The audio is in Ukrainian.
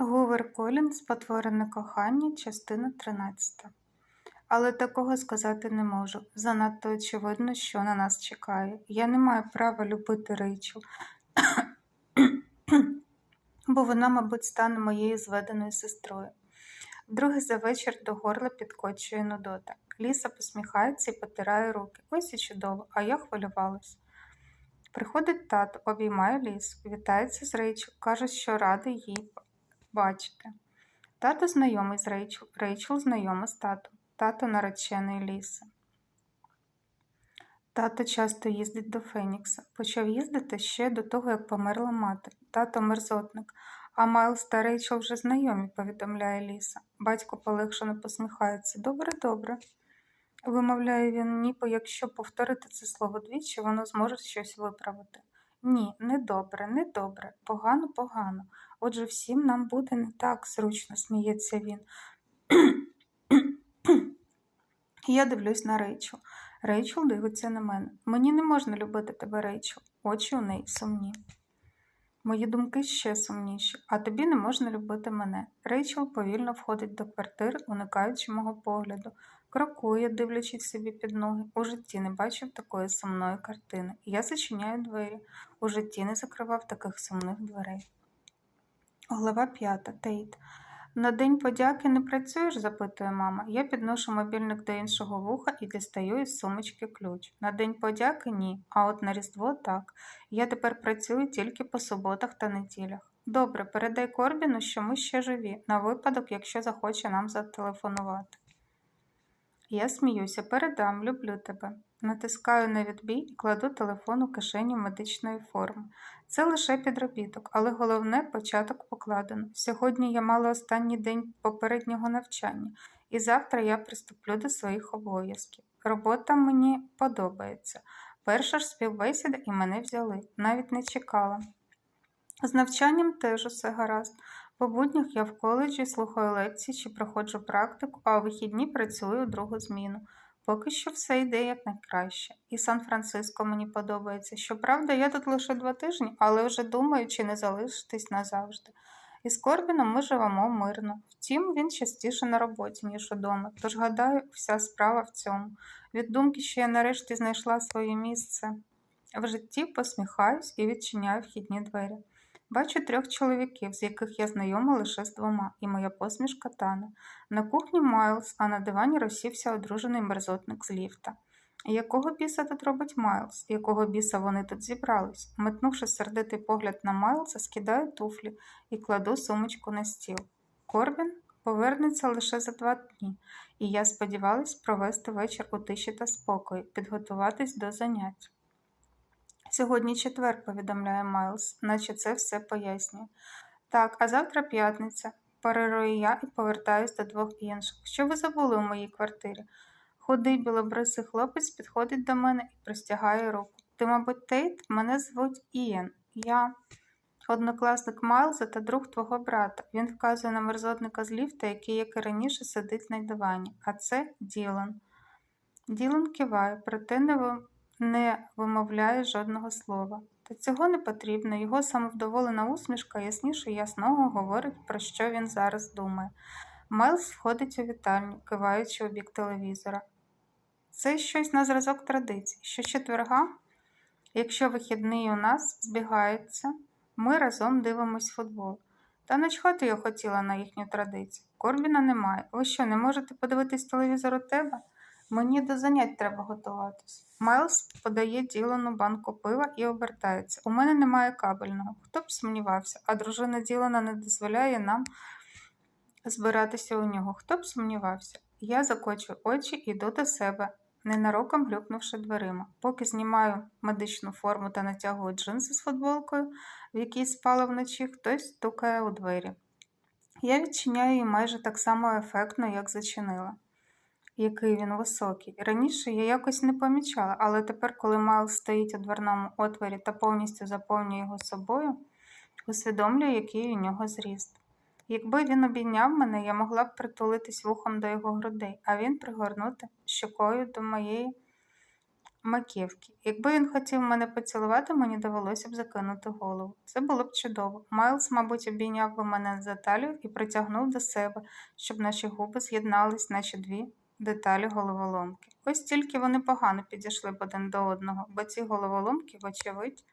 Гувер Колін Спотворене кохання, частина 13. Але такого сказати не можу. Занадто очевидно, що на нас чекає. Я не маю права любити Рейчел, бо вона, мабуть, стане моєю зведеною сестрою. Вдруге за вечір до горла підкочує Нудота. Ліса посміхається і потирає руки. Ось і чудово, а я хвилювалась. Приходить тато, обіймає лісу, вітається з Рейчел, каже, що радий їй бачити. Тато знайомий з Рейчел, Рейчел знайома з татом. Тато наречений ліси. Тато часто їздить до Фенікса. Почав їздити ще до того, як померла мати. Тато мерзотник. А Майлз та Рейчел вже знайомі, повідомляє Ліса. Батько полегшено посміхається. Добре, добре. Вимовляє він, ніби якщо повторити це слово двічі, воно зможе щось виправити. Ні, не добре, не добре, погано, погано. Отже, всім нам буде не так зручно, сміється він. Я дивлюсь на Рейчел. Рейчел дивиться на мене. Мені не можна любити тебе, Рейчел. Очі у неї сумні. Мої думки ще сумніші, а тобі не можна любити мене. Рейчел повільно входить до квартири, уникаючи мого погляду. Крокує, дивлячись собі під ноги. У житті не бачив такої сумної картини. Я зачиняю двері. У житті не закривав таких сумних дверей. Глава п'ята. Тейт. На день подяки не працюєш? запитує мама. Я підношу мобільник до іншого вуха і дістаю із сумочки ключ. На день подяки ні, а от на Різдво так. Я тепер працюю тільки по суботах та неділях. Добре, передай Корбіну, що ми ще живі, на випадок, якщо захоче нам зателефонувати. Я сміюся, передам, люблю тебе. Натискаю на відбій і кладу телефон у кишені медичної форми. Це лише підробіток, але головне початок покладено. Сьогодні я мала останній день попереднього навчання, і завтра я приступлю до своїх обов'язків. Робота мені подобається. Перша ж співбесіда і мене взяли, навіть не чекала. З навчанням теж усе гаразд. По буднях я в коледжі слухаю лекції чи проходжу практику, а у вихідні працюю у другу зміну. Поки що все йде якнайкраще. І Сан-Франциско мені подобається. Щоправда, я тут лише два тижні, але вже думаю, чи не залишитись назавжди. І з Корбіном ми живемо мирно. Втім, він частіше на роботі, ніж удома. Тож, гадаю, вся справа в цьому. Від думки, що я нарешті знайшла своє місце в житті, посміхаюсь і відчиняю вхідні двері. Бачу трьох чоловіків, з яких я знайома лише з двома, і моя посмішка тане. На кухні Майлз, а на дивані розсівся одружений мерзотник з ліфта. Якого біса тут робить Майлз? Якого біса вони тут зібрались? Метнувши сердитий погляд на Майлза, скидаю туфлі і кладу сумочку на стіл. Корбін повернеться лише за два дні, і я сподівалась провести вечір у тиші та спокої, підготуватись до занять. Сьогодні четвер, повідомляє Майлз, наче це все пояснює. Так, а завтра п'ятниця. Парирую я і повертаюсь до двох інших. Що ви забули у моїй квартирі? Худий білобрисий хлопець підходить до мене і простягає руку. Ти, мабуть, Тейт? Мене звуть Ієн. Я однокласник Майлза та друг твого брата. Він вказує на мерзотника з ліфта, який, як і раніше, сидить на дивані. А це Ділан. Ділан киває, проте не не вимовляє жодного слова. Та цього не потрібно, його самовдоволена усмішка ясніше ясного говорить, про що він зараз думає. Майлз входить у вітальню, киваючи у бік телевізора. Це щось на зразок традицій. Що четверга, якщо вихідний у нас збігається, ми разом дивимось футбол. Та начхати я хотіла на їхню традицію. Корбіна немає. Ви що, не можете подивитись телевізор у тебе? Мені до занять треба готуватись. Майлз подає Ділану банку пива і обертається. У мене немає кабельного. Хто б сумнівався, а дружина Ділана не дозволяє нам збиратися у нього. Хто б сумнівався? Я закочу очі і йду до себе, ненароком глюкнувши дверима. Поки знімаю медичну форму та натягую джинси з футболкою, в якій спала вночі, хтось стукає у двері. Я відчиняю її майже так само ефектно, як зачинила який він високий. Раніше я якось не помічала, але тепер, коли Майл стоїть у дверному отворі та повністю заповнює його собою, усвідомлюю, який у нього зріст. Якби він обійняв мене, я могла б притулитись вухом до його грудей, а він пригорнути щокою до моєї маківки. Якби він хотів мене поцілувати, мені довелося б закинути голову. Це було б чудово. Майлз, мабуть, обійняв би мене за талію і притягнув до себе, щоб наші губи з'єднались, наші дві деталі головоломки. Ось тільки вони погано підійшли б один до одного, бо ці головоломки, вочевидь,